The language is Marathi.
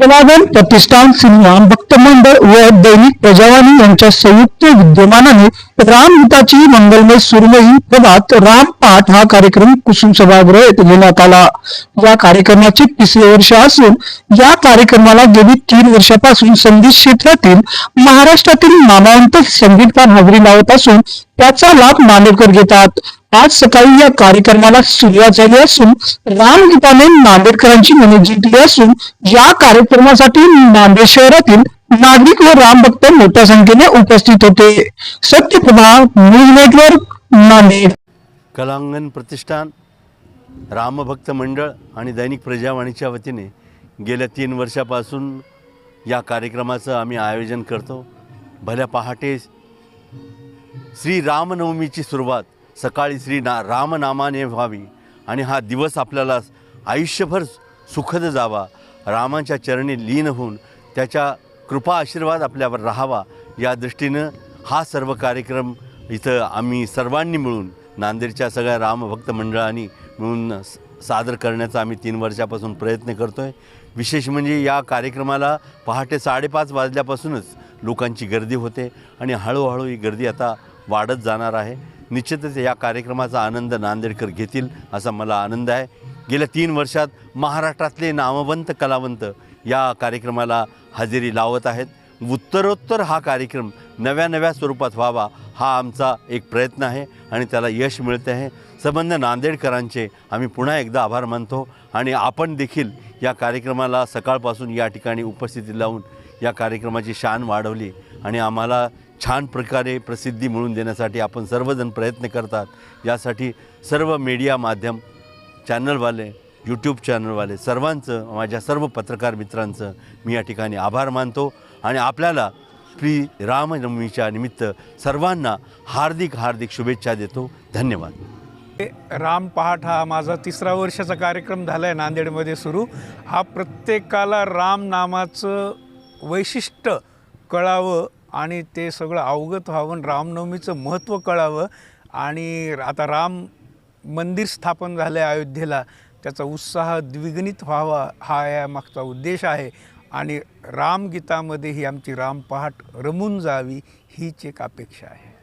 प्रवादन प्रतिष्ठान सिन्हा भक्त मंडळ व दैनिक प्रजावाणी यांच्या संयुक्त विद्यमानाने रामगीताची मंगलमय सुरमयी प्रभात रामपाठ हा कार्यक्रम कुसुम सभागृह येथे घेण्यात आला. या कार्यक्रमाचे तिसरे वर्ष असून या कार्यक्रमाला गेली तीन वर्षापासून संगीत क्षेत्रातील महाराष्ट्रातील नामांत संगीतकार हजेरी लावत असून त्याचा लाभ नांदेडकर घेतात. आज सकाळी या कार्यक्रमाला सुरुवात झाली असून रामगीताने नांदेडकरांची मने जिंकली असून या कार्यक्रमासाठी नांदेड शहरातील नागरिक व रामभक्त मोठ्या संख्येने उपस्थित होते. Satyaprabha news network Nanded. Kalangan प्रतिष्ठान रामभक्त मंडळ आणि दैनिक प्रजावाणीच्या वतीने गेल्या तीन वर्षापासून या कार्यक्रमाचं आम्ही आयोजन करतो. भल्या पहाटे श्री रामनवमीची सुरुवात. सकाळी श्री ना रामनामाने व्हावी आणि हा दिवस आपल्याला आयुष्यभर सुखद जावा. रामाच्या चरणी लीन होऊन त्याच्या कृपा आशीर्वाद आपल्यावर राहावा. या दृष्टीनं हा सर्व कार्यक्रम इथं आम्ही सर्वांनी मिळून नांदेडच्या सगळ्या रामभक्त मंडळांनी मिळून सादर करण्याचा आम्ही तीन वर्षापासून प्रयत्न करतो आहे विशेष म्हणजे या कार्यक्रमाला पहाटे साडेपाच वाजल्यापासूनच लोकांची गर्दी होते आणि हळूहळू ही गर्दी आता वाढत जाणार आहे. निश्चितच या कार्यक्रमाचा आनंद नांदेडकर घेतील असा मला आनंद आहे. गेल्या तीन वर्षात महाराष्ट्रातले नामवंत कलावंत या कार्यक्रमाला हजेरी लावत आहेत. उत्तरोत्तर हा कार्यक्रम नव्या नव्या स्वरूपात व्हावा हा आमचा एक प्रयत्न आहे आणि त्याला यश मिळते आहे. संबंध नांदेडकरांचे आम्ही पुन्हा एकदा आभार मानतो आणि आपण देखील या कार्यक्रमाला सकाळपासून या ठिकाणी उपस्थिती लावून या कार्यक्रमाची शान वाढवली. आणि आम्हाला छान प्रकारे प्रसिद्धी मिळवून देण्यासाठी आपण सर्वजण प्रयत्न करतात. यासाठी सर्व मीडिया माध्यम चॅनलवाले यूट्यूब चॅनलवाले सर्वांचं माझ्या सर्व पत्रकार मित्रांचं मी या ठिकाणी आभार मानतो. आणि आपल्याला श्री रामनवमीच्या निमित्त सर्वांना हार्दिक हार्दिक शुभेच्छा देतो. धन्यवाद. राम पहाट हा माझा तिसरा वर्षाचा कार्यक्रम झाला आहे नांदेडमध्ये सुरू. हा प्रत्येकाला राम नामाचं वैशिष्ट्य कळावं आणि ते सगळं अवगत व्हावं रामनवमीचं महत्त्व कळावं आणि आता राम मंदिर स्थापन झालं आहे अयोध्येला त्याचा उत्साह द्विगुणित व्हावा हा या मागचा उद्देश आहे. आणि रामगीतामध्ये ही आमची रामपहाट रमून जावी हीच एक अपेक्षा आहे.